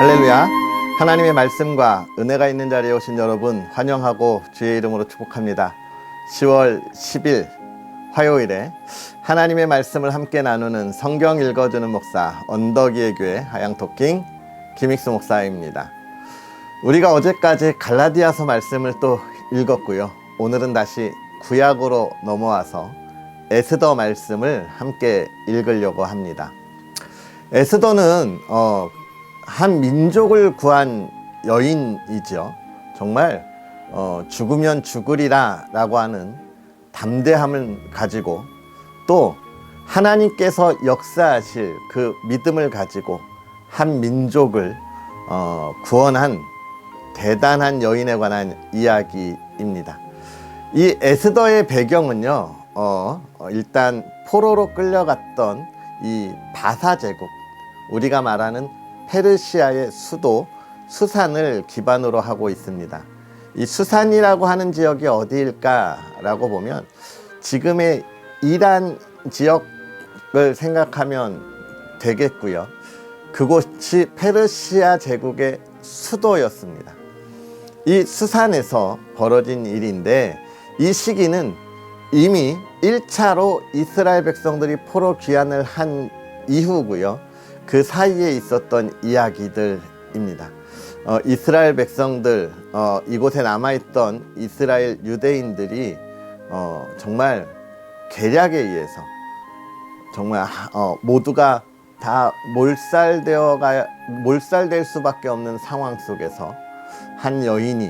할렐루야. 하나님의 말씀과 은혜가 있는 자리에 오신 여러분 환영하고 주의 이름으로 축복합니다. 10월 10일 화요일에 하나님의 말씀을 함께 나누는 성경 읽어주는 목사 언덕이의 교회 하양토킹 김익수 목사입니다. 우리가 어제까지 갈라디아서 말씀을 또 읽었고요. 오늘은 다시 구약으로 넘어와서 에스더 말씀을 함께 읽으려고 합니다. 에스더는 어, 한 민족을 구한 여인이죠. 정말 어, 죽으면 죽으리라 라고 하는 담대함을 가지고 또 하나님께서 역사하실 그 믿음을 가지고 한 민족을 어, 구원한 대단한 여인에 관한 이야기입니다. 이 에스더의 배경은요, 어, 어, 일단 포로로 끌려갔던 이 바사 제국, 우리가 말하는 페르시아의 수도 수산을 기반으로 하고 있습니다. 이 수산이라고 하는 지역이 어디일까라고 보면 지금의 이란 지역을 생각하면 되겠고요. 그곳이 페르시아 제국의 수도였습니다. 이 수산에서 벌어진 일인데 이 시기는 이미 1차로 이스라엘 백성들이 포로 귀환을 한 이후고요. 그 사이에 있었던 이야기들입니다. 어, 이스라엘 백성들, 어, 이곳에 남아있던 이스라엘 유대인들이 어, 정말 계략에 의해서 정말 어, 모두가 다 몰살되어가 몰살될 수밖에 없는 상황 속에서 한 여인이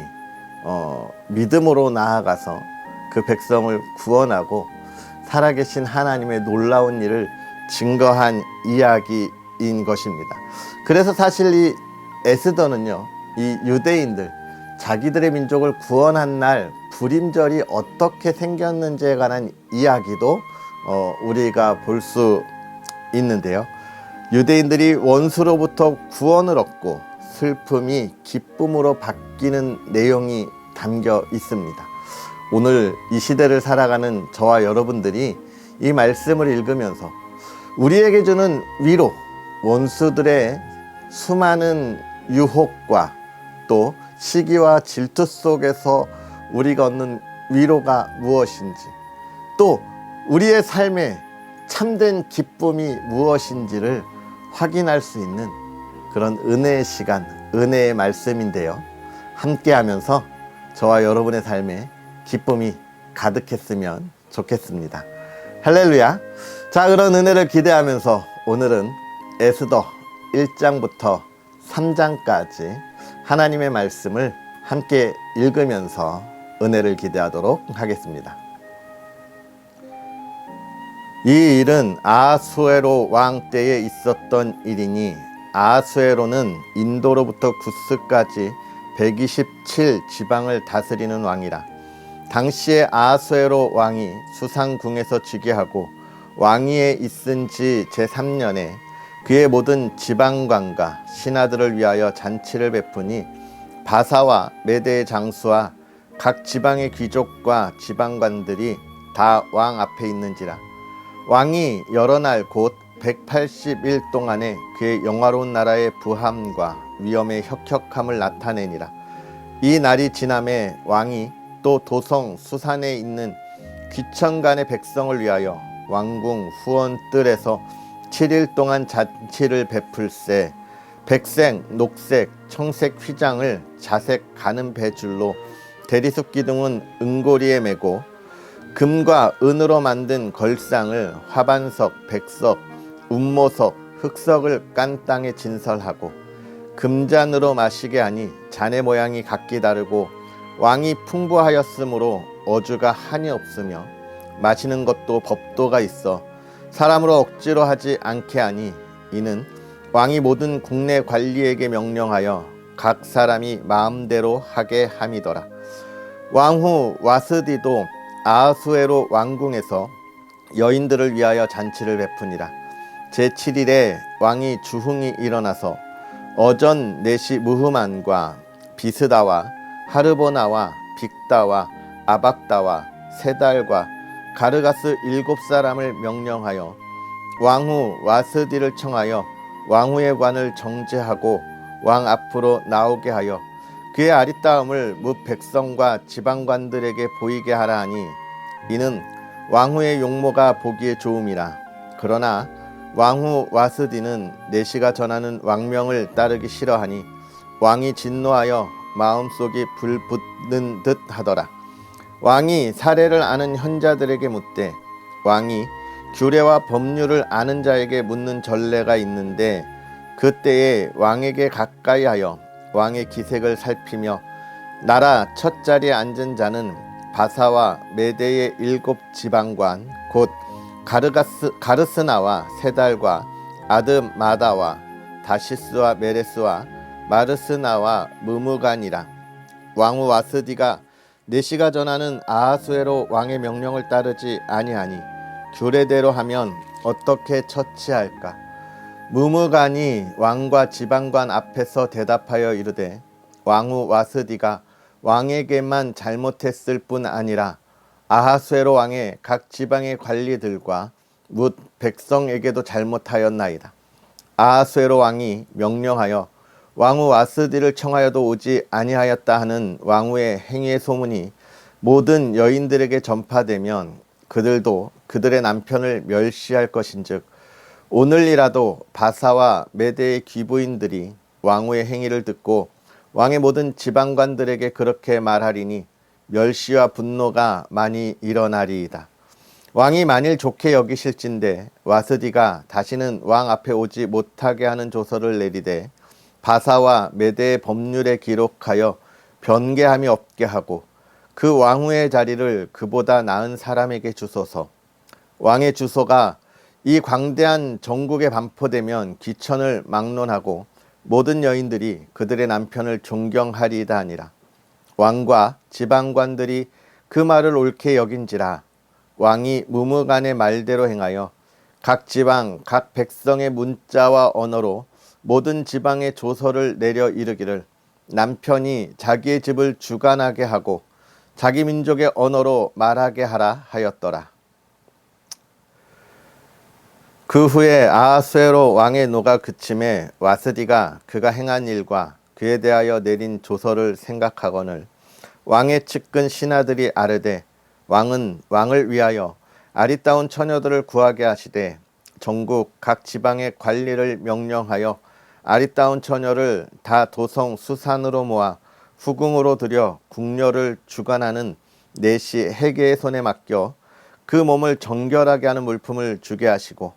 어, 믿음으로 나아가서 그 백성을 구원하고 살아계신 하나님의 놀라운 일을 증거한 이야기 인 것입니다. 그래서 사실 이 에스더는요, 이 유대인들 자기들의 민족을 구원한 날 불임절이 어떻게 생겼는지에 관한 이야기도 어, 우리가 볼 수 있는데요. 유대인들이 원수로부터 구원을 얻고 슬픔이 기쁨으로 바뀌는 내용이 담겨 있습니다. 오늘 이 시대를 살아가는 저와 여러분들이 이 말씀을 읽으면서 우리에게 주는 위로, 원수들의 수많은 유혹과 또 시기와 질투 속에서 우리가 얻는 위로가 무엇인지 또 우리의 삶에 참된 기쁨이 무엇인지를 확인할 수 있는 그런 은혜의 시간, 은혜의 말씀인데요. 함께 하면서 저와 여러분의 삶에 기쁨이 가득했으면 좋겠습니다. 할렐루야. 자, 그런 은혜를 기대하면서 오늘은 에스더 1장부터 3장까지 하나님의 말씀을 함께 읽으면서 은혜를 기대하도록 하겠습니다. 이 일은 아수에로 왕 때에 있었던 일이니 아수에로는 인도로부터 구스까지 127 지방을 다스리는 왕이라. 당시에 아수에로 왕이 수상궁에서 즉위하고 왕위에 있은 지 제3년에 그의 모든 지방관과 신하들을 위하여 잔치를 베푸니 바사와 메대의 장수와 각 지방의 귀족과 지방관들이 다 왕 앞에 있는지라. 왕이 여러 날 곧 180일 동안에 그의 영화로운 나라의 부함과 위엄의 혁혁함을 나타내니라. 이 날이 지남에 왕이 또 도성 수산에 있는 귀천간의 백성을 위하여 왕궁 후원뜰에서 7일 동안 잔치를 베풀세 백색, 녹색, 청색 휘장을 자색 가는 배줄로 대리석 기둥은 은고리에 메고 금과 은으로 만든 걸상을 화반석, 백석, 운모석, 흑석을 깐 땅에 진설하고 금잔으로 마시게 하니 잔의 모양이 각기 다르고 왕이 풍부하였으므로 어주가 한이 없으며 마시는 것도 법도가 있어 사람으로 억지로 하지 않게 하니 이는 왕이 모든 국내 관리에게 명령하여 각 사람이 마음대로 하게 함이더라. 왕후 와스디도 아수에로 왕궁에서 여인들을 위하여 잔치를 베푸니라. 제7일에 왕이 주흥이 일어나서 어전 네시 무흐만과 비스다와 하르보나와 빅다와 아박다와 세달과 가르가스 일곱 사람을 명령하여 왕후 와스디를 청하여 왕후의 관을 정제하고 왕 앞으로 나오게 하여 그의 아리따움을 무 백성과 지방관들에게 보이게 하라 하니 이는 왕후의 용모가 보기에 좋음이라. 그러나 왕후 와스디는 내시가 전하는 왕명을 따르기 싫어하니 왕이 진노하여 마음속이 불붙는 듯 하더라 왕이 사례를 아는 현자들에게 묻되 왕이 규례와 법률을 아는 자에게 묻는 전례가 있는데 그때에 왕에게 가까이 하여 왕의 기색을 살피며 나라 첫 자리에 앉은 자는 바사와 메대의 일곱 지방관 곧 가르가스, 가르스나와 세달과 아드마다와 다시스와 메레스와 마르스나와 무무간이라. 왕후 와스디가 내시가 전하는 아하수에로 왕의 명령을 따르지 아니하니 규례대로 하면 어떻게 처치할까 무무간이 왕과 지방관 앞에서 대답하여 이르되 왕후 와스디가 왕에게만 잘못했을 뿐 아니라 아하수에로 왕의 각 지방의 관리들과 묻 백성에게도 잘못하였나이다. 아하수에로 왕이 명령하여 왕후 와스디를 청하여도 오지 아니하였다 하는 왕후의 행위의 소문이 모든 여인들에게 전파되면 그들도 그들의 남편을 멸시할 것인즉 오늘이라도 바사와 메대의 귀부인들이 왕후의 행위를 듣고 왕의 모든 지방관들에게 그렇게 말하리니 멸시와 분노가 많이 일어나리이다. 왕이 만일 좋게 여기실진데 와스디가 다시는 왕 앞에 오지 못하게 하는 조서를 내리되 바사와 메대의 법률에 기록하여 변개함이 없게 하고 그 왕후의 자리를 그보다 나은 사람에게 주소서. 왕의 주소가 이 광대한 전국에 반포되면 기천을 막론하고 모든 여인들이 그들의 남편을 존경하리이다 아니라 왕과 지방관들이 그 말을 옳게 여긴지라 왕이 무무간의 말대로 행하여 각 지방 각 백성의 문자와 언어로 모든 지방의 조서를 내려 이르기를 남편이 자기의 집을 주관하게 하고 자기 민족의 언어로 말하게 하라 하였더라. 그 후에 아하수에로 왕의 노가 그침에 와스디가 그가 행한 일과 그에 대하여 내린 조서를 생각하거늘 왕의 측근 신하들이 아르되 왕은 왕을 위하여 아리따운 처녀들을 구하게 하시되 전국 각 지방의 관리를 명령하여 아리따운 처녀를 다 도성 수산으로 모아 후궁으로 들여 궁녀를 주관하는 내시 해계의 손에 맡겨 그 몸을 정결하게 하는 물품을 주게 하시고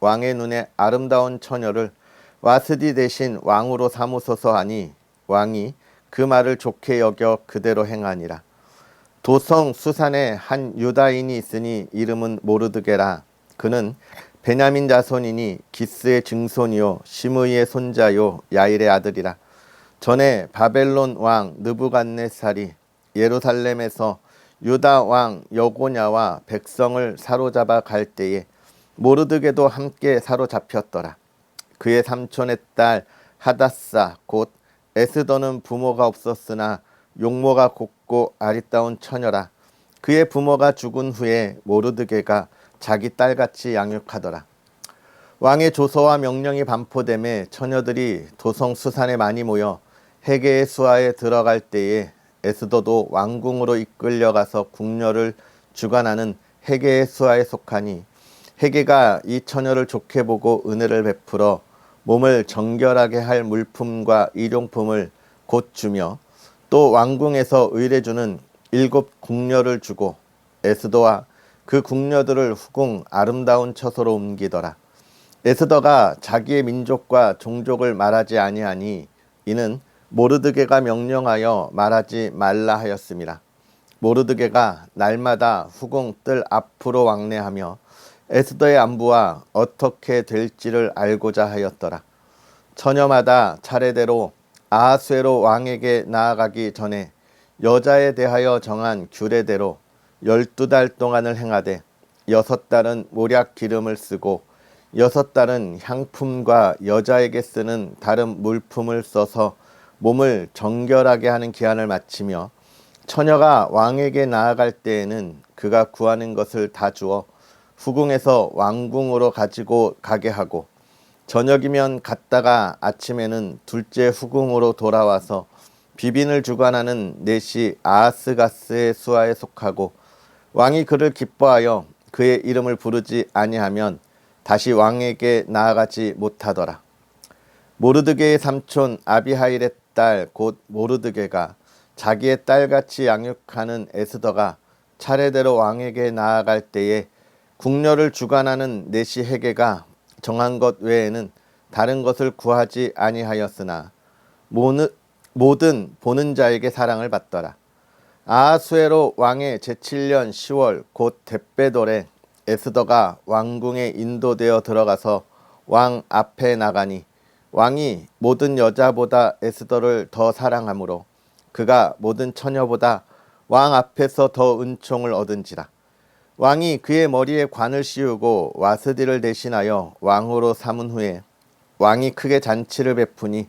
왕의 눈에 아름다운 처녀를 와스디 대신 왕으로 삼으소서 하니 왕이 그 말을 좋게 여겨 그대로 행하니라. 도성 수산에 한 유다인이 있으니 이름은 모르드게라. 그는 베냐민 자손이니 기스의 증손이요 시므이의 손자요 야일의 아들이라. 전에 바벨론 왕 느부갓네살이 예루살렘에서 유다 왕 여고냐와 백성을 사로잡아 갈 때에 모르드게도 함께 사로잡혔더라. 그의 삼촌의 딸 하다사 곧 에스더는 부모가 없었으나 용모가 곱고 아리따운 처녀라. 그의 부모가 죽은 후에 모르드게가 자기 딸같이 양육하더라. 왕의 조서와 명령이 반포됨에 처녀들이 도성 수산에 많이 모여 해계의 수하에 들어갈 때에 에스더도 왕궁으로 이끌려가서 궁녀를 주관하는 해계의 수하에 속하니 해계가 이 처녀를 좋게 보고 은혜를 베풀어 몸을 정결하게 할 물품과 일용품을 곧 주며 또 왕궁에서 의뢰주는 일곱 궁녀를 주고 에스더와 그 궁녀들을 후궁 아름다운 처소로 옮기더라. 에스더가 자기의 민족과 종족을 말하지 아니하니 이는 모르드게가 명령하여 말하지 말라 하였습니다. 모르드게가 날마다 후궁 뜰 앞으로 왕래하며 에스더의 안부와 어떻게 될지를 알고자 하였더라. 처녀마다 차례대로 아하수에로 왕에게 나아가기 전에 여자에 대하여 정한 규례대로 열두 달 동안을 행하되 여섯 달은 모략 기름을 쓰고 여섯 달은 향품과 여자에게 쓰는 다른 물품을 써서 몸을 정결하게 하는 기한을 마치며 처녀가 왕에게 나아갈 때에는 그가 구하는 것을 다 주어 후궁에서 왕궁으로 가지고 가게 하고 저녁이면 갔다가 아침에는 둘째 후궁으로 돌아와서 비빈을 주관하는 넷이 아하스가스의 수하에 속하고 왕이 그를 기뻐하여 그의 이름을 부르지 아니하면 다시 왕에게 나아가지 못하더라. 모르드게의 삼촌 아비하일의 딸 곧 모르드게가 자기의 딸같이 양육하는 에스더가 차례대로 왕에게 나아갈 때에 궁녀를 주관하는 내시 헤게가 정한 것 외에는 다른 것을 구하지 아니하였으나 모든 보는 자에게 사랑을 받더라. 아하수에로 왕의 제7년 10월 곧 데베돌에 에스더가 왕궁에 인도되어 들어가서 왕 앞에 나가니 왕이 모든 여자보다 에스더를 더 사랑하므로 그가 모든 처녀보다 왕 앞에서 더 은총을 얻은지라. 왕이 그의 머리에 관을 씌우고 와스디를 대신하여 왕으로 삼은 후에 왕이 크게 잔치를 베푸니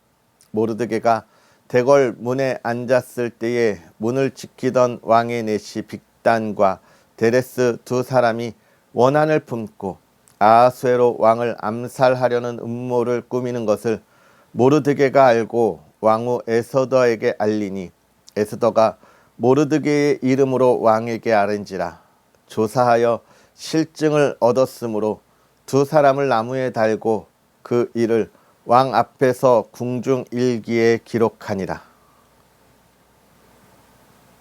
모르드게가 대궐 문에 앉았을 때에 문을 지키던 왕의 내시 빅단과 데레스 두 사람이 원한을 품고 아하수에로 왕을 암살하려는 음모를 꾸미는 것을 모르드게가 알고 왕후 에서더에게 알리니 에스더가 모르드게의 이름으로 왕에게 아른지라 조사하여 실증을 얻었으므로 두 사람을 나무에 달고 그 일을 왕 앞에서 궁중 일기에 기록하니라.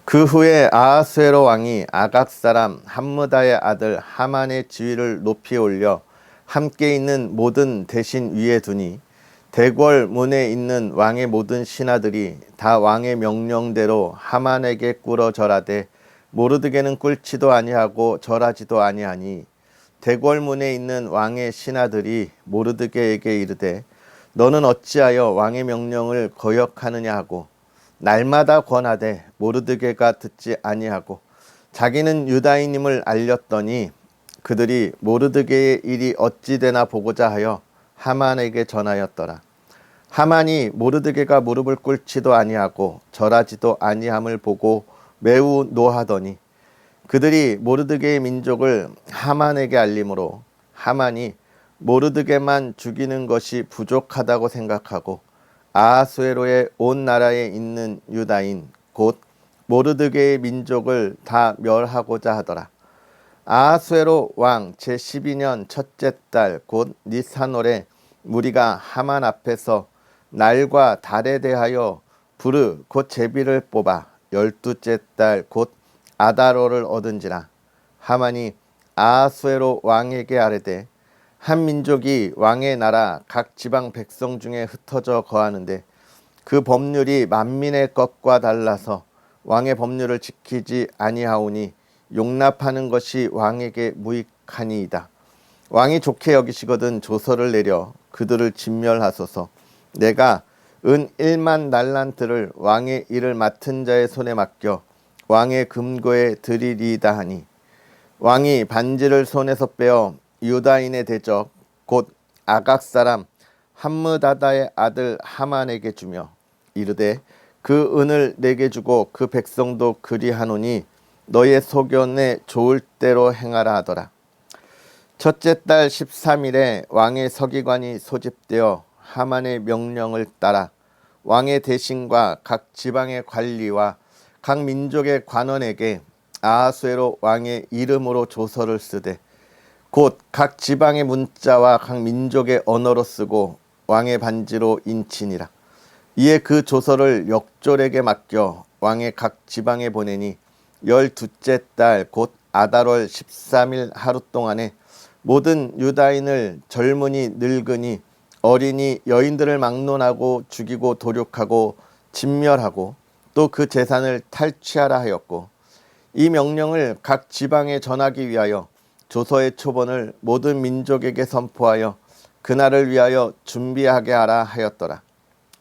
그 후에 아하수에로 왕이 아각 사람 함무다의 아들 하만의 지위를 높이 올려 함께 있는 모든 대신 위에 두니 대궐 문에 있는 왕의 모든 신하들이 다 왕의 명령대로 하만에게 꿇어 절하되 모르드게는 꿇지도 아니하고 절하지도 아니하니 대궐 문에 있는 왕의 신하들이 모르드게에게 이르되 너는 어찌하여 왕의 명령을 거역하느냐 하고 날마다 권하되 모르드게가 듣지 아니하고 자기는 유다인임을 알렸더니 그들이 모르드게의 일이 어찌 되나 보고자 하여 하만에게 전하였더라. 하만이 모르드게가 무릎을 꿇지도 아니하고 절하지도 아니함을 보고 매우 노하더니 그들이 모르드게의 민족을 하만에게 알림으로 하만이 모르드게만 죽이는 것이 부족하다고 생각하고 아하수에로의 온 나라에 있는 유다인 곧 모르드게의 민족을 다 멸하고자 하더라. 아하수에로 왕 제12년 첫째 달 곧 니산월에 무리가 하만 앞에서 날과 달에 대하여 부르 곧 제비를 뽑아 열두째 달 곧 아다로를 얻은지라 하만이 아하수에로 왕에게 아뢰되 한 민족이 왕의 나라 각 지방 백성 중에 흩어져 거하는데 그 법률이 만민의 것과 달라서 왕의 법률을 지키지 아니하오니 용납하는 것이 왕에게 무익하니이다. 왕이 좋게 여기시거든 조서를 내려 그들을 진멸하소서. 내가 은 1만 달란트를 왕의 일을 맡은 자의 손에 맡겨 왕의 금고에 드리리이다 하니 왕이 반지를 손에서 빼어 유다인의 대적 곧 아각 사람 함므다다의 아들 하만에게 주며 이르되 그 은을 내게 주고 그 백성도 그리하노니 너의 소견에 좋을 대로 행하라 하더라. 첫째 달 13일에 왕의 서기관이 소집되어 하만의 명령을 따라 왕의 대신과 각 지방의 관리와 각 민족의 관원에게 아하수에로 왕의 이름으로 조서를 쓰되 곧 각 지방의 문자와 각 민족의 언어로 쓰고 왕의 반지로 인치니라. 이에 그 조서를 역졸에게 맡겨 왕의 각 지방에 보내니 열두째 달 곧 아달월 13일 하루 동안에 모든 유다인을 젊은이 늙은이 어린이 여인들을 막론하고 죽이고 도륙하고 진멸하고 또 그 재산을 탈취하라 하였고 이 명령을 각 지방에 전하기 위하여 조서의 초본을 모든 민족에게 선포하여 그날을 위하여 준비하게 하라 하였더라.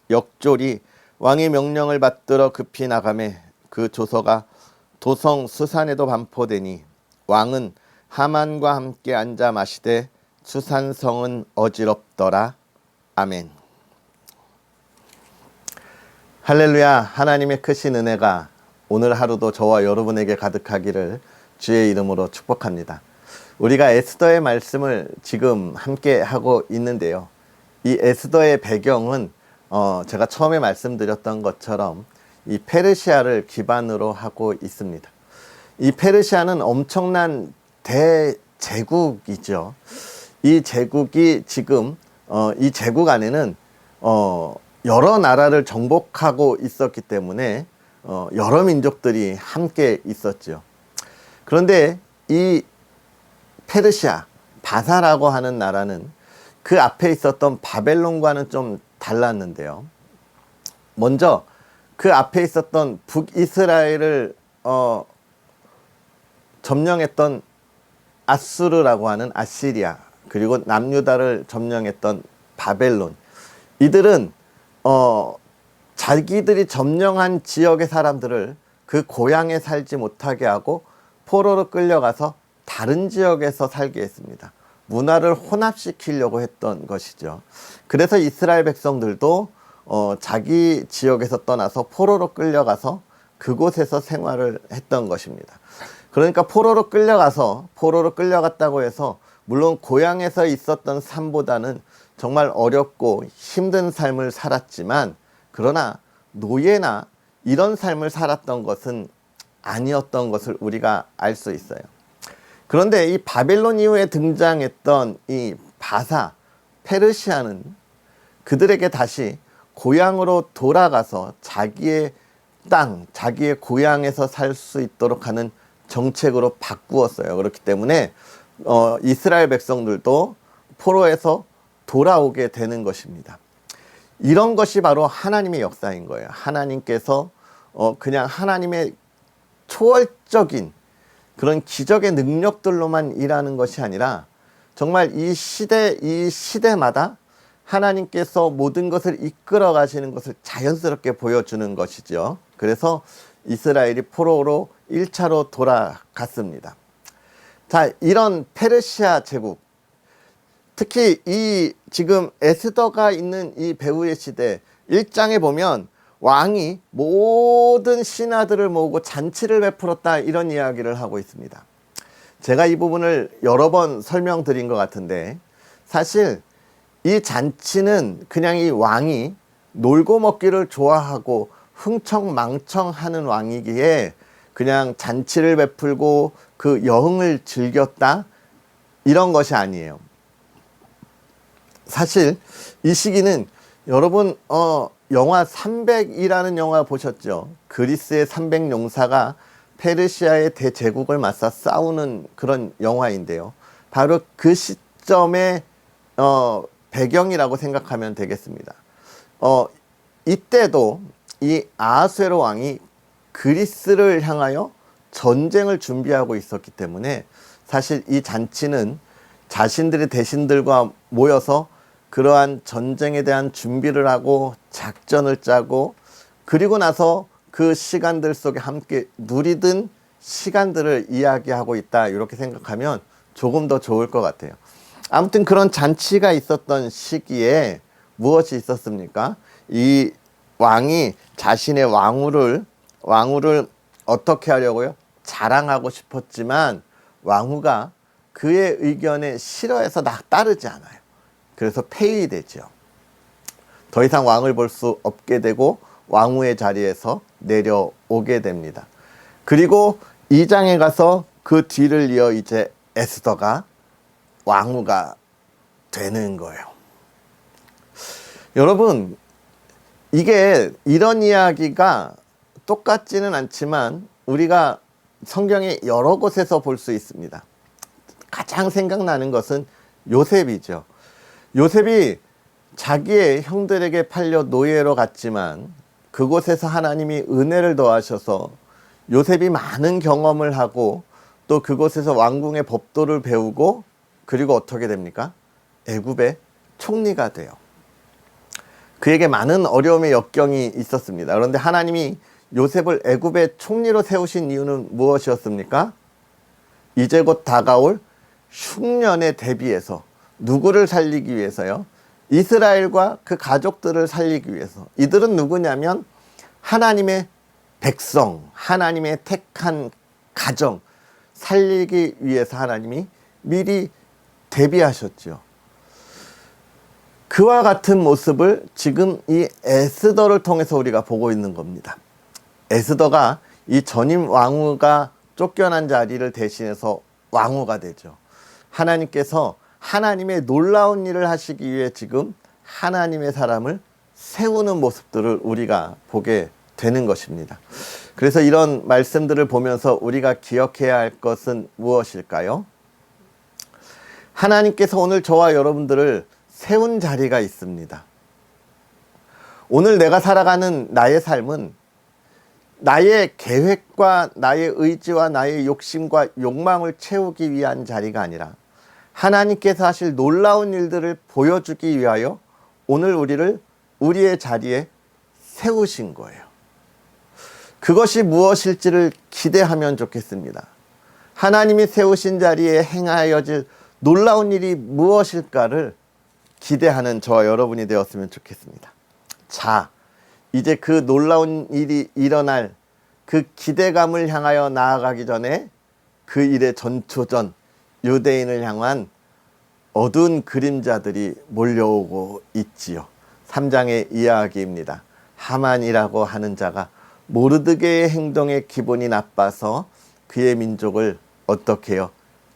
역졸이 왕의 명령을 받들어 급히 나가매 그 조서가 도성 수산에도 반포되니 왕은 하만과 함께 앉아 마시되 수산성은 어지럽더라. 아멘. 할렐루야. 하나님의 크신 은혜가 오늘 하루도 저와 여러분에게 가득하기를 주의 이름으로 축복합니다. 우리가 에스더의 말씀을 지금 함께 하고 있는데요. 이 에스더의 배경은 어, 제가 처음에 말씀드렸던 것처럼 이 페르시아를 기반으로 하고 있습니다. 이 페르시아는 엄청난 대제국이죠. 이 제국이 지금 어, 이 제국 안에는 어, 여러 나라를 정복하고 있었기 때문에 어, 여러 민족들이 함께 있었죠. 그런데 이 페르시아, 바사라고 하는 나라는 그 앞에 있었던 바벨론과는 좀 달랐는데요. 먼저 그 앞에 있었던 북이스라엘을 어, 점령했던 아수르라고 하는 아시리아 그리고 남유다를 점령했던 바벨론 이들은 어, 자기들이 점령한 지역의 사람들을 그 고향에 살지 못하게 하고 포로로 끌려가서 다른 지역에서 살게 했습니다. 문화를 혼합시키려고 했던 것이죠. 그래서 이스라엘 백성들도 어, 자기 지역에서 떠나서 포로로 끌려가서 그곳에서 생활을 했던 것입니다. 그러니까 포로로 끌려가서 포로로 끌려갔다고 해서 물론 고향에서 있었던 삶보다는 정말 어렵고 힘든 삶을 살았지만 그러나 노예나 이런 삶을 살았던 것은 아니었던 것을 우리가 알 수 있어요. 그런데 이 바벨론 이후에 등장했던 이 바사, 페르시아는 그들에게 다시 고향으로 돌아가서 자기의 땅, 자기의 고향에서 살 수 있도록 하는 정책으로 바꾸었어요. 그렇기 때문에 어, 이스라엘 백성들도 포로에서 돌아오게 되는 것입니다. 이런 것이 바로 하나님의 역사인 거예요. 하나님께서 어, 그냥 하나님의 초월적인 그런 기적의 능력들로만 일하는 것이 아니라 정말 이 시대, 이 시대마다 하나님께서 모든 것을 이끌어 가시는 것을 자연스럽게 보여주는 것이죠. 그래서 이스라엘이 포로로 1차로 돌아갔습니다. 자, 이런 페르시아 제국, 특히 이 지금 에스더가 있는 이 배후의 시대 1장에 보면 왕이 모든 신하들을 모으고 잔치를 베풀었다 이런 이야기를 하고 있습니다. 제가 이 부분을 여러 번 설명드린 것 같은데 사실 이 잔치는 그냥 이 왕이 놀고 먹기를 좋아하고 흥청망청하는 왕이기에 그냥 잔치를 베풀고 그 여흥을 즐겼다 이런 것이 아니에요. 사실 이 시기는 여러분 어 영화 300이라는 영화 보셨죠? 그리스의 300 용사가 페르시아의 대제국을 맞서 싸우는 그런 영화인데요. 바로 그 시점의 어, 배경이라고 생각하면 되겠습니다. 어, 이때도 이 아하수에로 왕이 그리스를 향하여 전쟁을 준비하고 있었기 때문에 사실 이 잔치는 자신들의 대신들과 모여서 그러한 전쟁에 대한 준비를 하고 작전을 짜고 그리고 나서 그 시간들 속에 함께 누리던 시간들을 이야기하고 있다 이렇게 생각하면 조금 더 좋을 것 같아요. 아무튼 그런 잔치가 있었던 시기에 무엇이 있었습니까? 이 왕이 자신의 왕후를 왕후를 어떻게 하려고요? 자랑하고 싶었지만 왕후가 그의 의견에 싫어해서 나 따르지 않아요. 그래서 폐위되죠. 더 이상 왕을 볼 수 없게 되고 왕후의 자리에서 내려오게 됩니다. 그리고 이 장에 가서 그 뒤를 이어 이제 에스더가 왕후가 되는 거예요. 여러분, 이게 이런 이야기가 똑같지는 않지만 우리가 성경의 여러 곳에서 볼 수 있습니다. 가장 생각나는 것은 요셉이죠. 요셉이 자기의 형들에게 팔려 노예로 갔지만 그곳에서 하나님이 은혜를 더하셔서 요셉이 많은 경험을 하고 또 그곳에서 왕궁의 법도를 배우고 그리고 어떻게 됩니까? 애굽의 총리가 돼요. 그에게 많은 어려움의 역경이 있었습니다. 그런데 하나님이 요셉을 애굽의 총리로 세우신 이유는 무엇이었습니까? 이제 곧 다가올 흉년에 대비해서 누구를 살리기 위해서요? 이스라엘과 그 가족들을 살리기 위해서. 이들은 누구냐면 하나님의 백성, 하나님의 택한 가정 살리기 위해서 하나님이 미리 대비하셨죠. 그와 같은 모습을 지금 이 에스더를 통해서 우리가 보고 있는 겁니다. 에스더가 이 전임 왕후가 쫓겨난 자리를 대신해서 왕후가 되죠. 하나님께서 하나님의 놀라운 일을 하시기 위해 지금 하나님의 사람을 세우는 모습들을 우리가 보게 되는 것입니다. 그래서 이런 말씀들을 보면서 우리가 기억해야 할 것은 무엇일까요? 하나님께서 오늘 저와 여러분들을 세운 자리가 있습니다. 오늘 내가 살아가는 나의 삶은 나의 계획과 나의 의지와 나의 욕심과 욕망을 채우기 위한 자리가 아니라 하나님께서 하실 놀라운 일들을 보여주기 위하여 오늘 우리를 우리의 자리에 세우신 거예요. 그것이 무엇일지를 기대하면 좋겠습니다. 하나님이 세우신 자리에 행하여질 놀라운 일이 무엇일까를 기대하는 저와 여러분이 되었으면 좋겠습니다. 자, 이제 그 놀라운 일이 일어날 그 기대감을 향하여 나아가기 전에 그 일의 전초전 유대인을 향한 어두운 그림자들이 몰려오고 있지요. 3장의 이야기입니다. 하만이라고 하는 자가 모르드게의 행동에 기분이 나빠서 그의 민족을 어떻게 요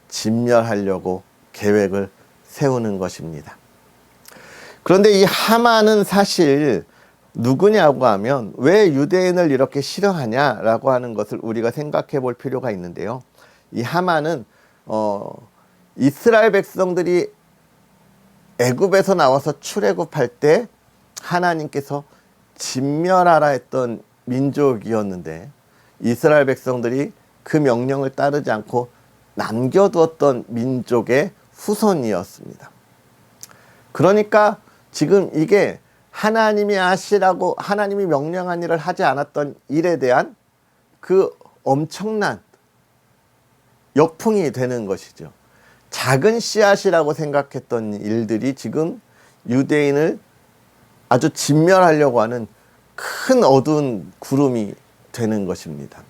진멸하려고 계획을 세우는 것입니다. 그런데 이 하만은 사실 누구냐고 하면 왜 유대인을 이렇게 싫어하냐라고 하는 것을 우리가 생각해 볼 필요가 있는데요. 이 하만은 어 이스라엘 백성들이 애굽에서 나와서 출애굽할 때 하나님께서 진멸하라 했던 민족이었는데 이스라엘 백성들이 그 명령을 따르지 않고 남겨두었던 민족의 후손이었습니다. 그러니까 지금 이게 하나님이 하시라고 하나님이 명령한 일을 하지 않았던 일에 대한 그 엄청난 역풍이 되는 것이죠. 작은 씨앗이라고 생각했던 일들이 지금 유대인을 아주 진멸하려고 하는 큰 어두운 구름이 되는 것입니다.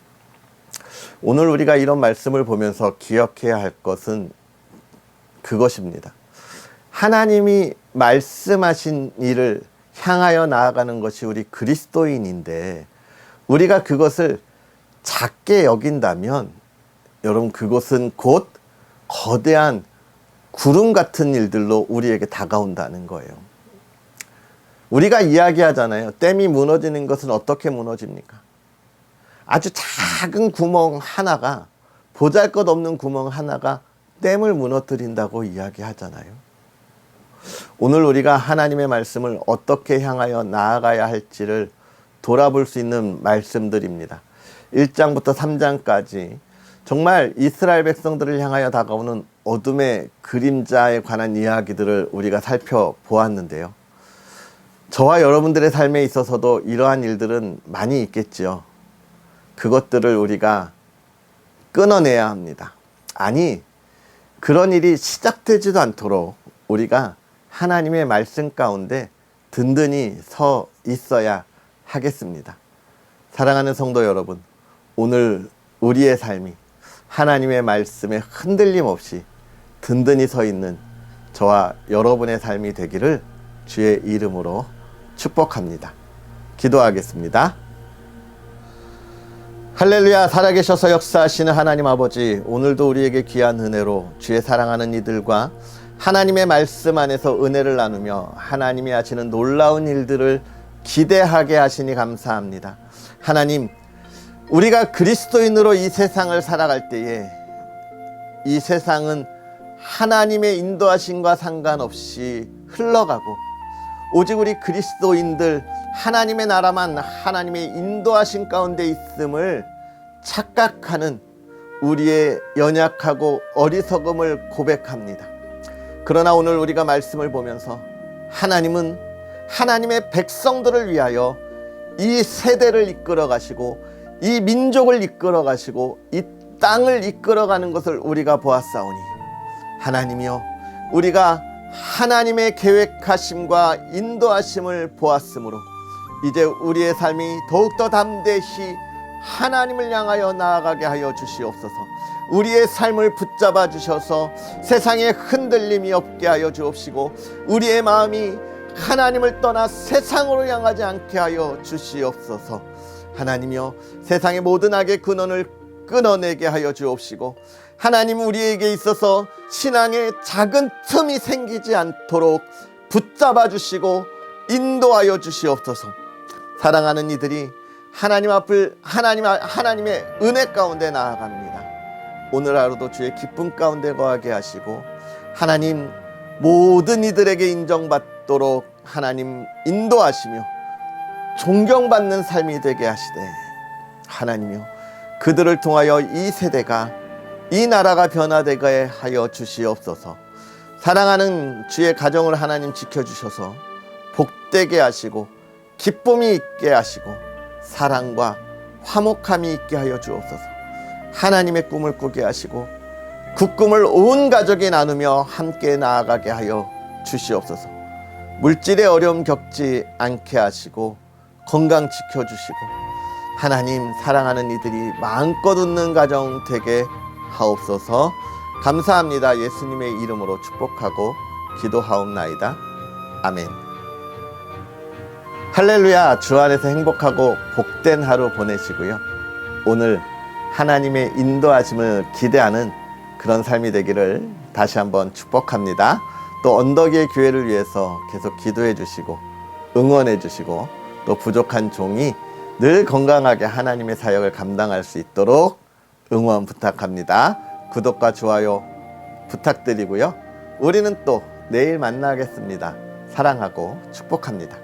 오늘 우리가 이런 말씀을 보면서 기억해야 할 것은 그것입니다. 하나님이 말씀하신 일을 향하여 나아가는 것이 우리 그리스도인인데 우리가 그것을 작게 여긴다면 여러분 그것은 곧 거대한 구름 같은 일들로 우리에게 다가온다는 거예요. 우리가 이야기하잖아요. 댐이 무너지는 것은 어떻게 무너집니까? 아주 작은 구멍 하나가 보잘 것 없는 구멍 하나가 댐을 무너뜨린다고 이야기하잖아요. 오늘 우리가 하나님의 말씀을 어떻게 향하여 나아가야 할지를 돌아볼 수 있는 말씀들입니다. 1장부터 3장까지 정말 이스라엘 백성들을 향하여 다가오는 어둠의 그림자에 관한 이야기들을 우리가 살펴보았는데요. 저와 여러분들의 삶에 있어서도 이러한 일들은 많이 있겠지요. 그것들을 우리가 끊어내야 합니다. 아니, 그런 일이 시작되지도 않도록 우리가 하나님의 말씀 가운데 든든히 서 있어야 하겠습니다. 사랑하는 성도 여러분, 오늘 우리의 삶이 하나님의 말씀에 흔들림 없이 든든히 서 있는 저와 여러분의 삶이 되기를 주의 이름으로 축복합니다. 기도하겠습니다. 할렐루야 살아계셔서 역사하시는 하나님 아버지 오늘도 우리에게 귀한 은혜로 주의 사랑하는 이들과 하나님의 말씀 안에서 은혜를 나누며 하나님이 하시는 놀라운 일들을 기대하게 하시니 감사합니다. 하나님 우리가 그리스도인으로 이 세상을 살아갈 때에 이 세상은 하나님의 인도하심과 상관없이 흘러가고 오직 우리 그리스도인들 하나님의 나라만 하나님의 인도하심 가운데 있음을 착각하는 우리의 연약하고 어리석음을 고백합니다. 그러나 오늘 우리가 말씀을 보면서 하나님은 하나님의 백성들을 위하여 이 세대를 이끌어 가시고 이 민족을 이끌어 가시고 이 땅을 이끌어 가는 것을 우리가 보았사오니 하나님이여 우리가 하나님의 계획하심과 인도하심을 보았으므로 이제 우리의 삶이 더욱더 담대히 하나님을 향하여 나아가게 하여 주시옵소서. 우리의 삶을 붙잡아 주셔서 세상에 흔들림이 없게 하여 주옵시고 우리의 마음이 하나님을 떠나 세상으로 향하지 않게 하여 주시옵소서. 하나님이여 세상의 모든 악의 근원을 끊어내게 하여 주옵시고 하나님 우리에게 있어서 신앙의 작은 틈이 생기지 않도록 붙잡아 주시고 인도하여 주시옵소서. 사랑하는 이들이 하나님 앞을 하나님 하나님의 은혜 가운데 나아갑니다. 오늘 하루도 주의 기쁨 가운데 거하게 하시고 하나님 모든 이들에게 인정받도록 하나님 인도하시며 존경받는 삶이 되게 하시되 하나님이여 그들을 통하여 이 세대가 이 나라가 변화되게 하여 주시옵소서. 사랑하는 주의 가정을 하나님 지켜주셔서 복되게 하시고 기쁨이 있게 하시고 사랑과 화목함이 있게 하여 주옵소서. 하나님의 꿈을 꾸게 하시고 그 꿈을 온 가족이 나누며 함께 나아가게 하여 주시옵소서. 물질의 어려움 겪지 않게 하시고 건강 지켜주시고 하나님 사랑하는 이들이 마음껏 웃는 가정 되게 하옵소서. 감사합니다. 예수님의 이름으로 축복하고 기도하옵나이다. 아멘. 할렐루야. 주 안에서 행복하고 복된 하루 보내시고요. 오늘 하나님의 인도하심을 기대하는 그런 삶이 되기를 다시 한번 축복합니다. 또 언덕의 교회를 위해서 계속 기도해 주시고 응원해 주시고 또 부족한 종이 늘 건강하게 하나님의 사역을 감당할 수 있도록 응원 부탁합니다. 구독과 좋아요 부탁드리고요. 우리는 또 내일 만나겠습니다. 사랑하고 축복합니다.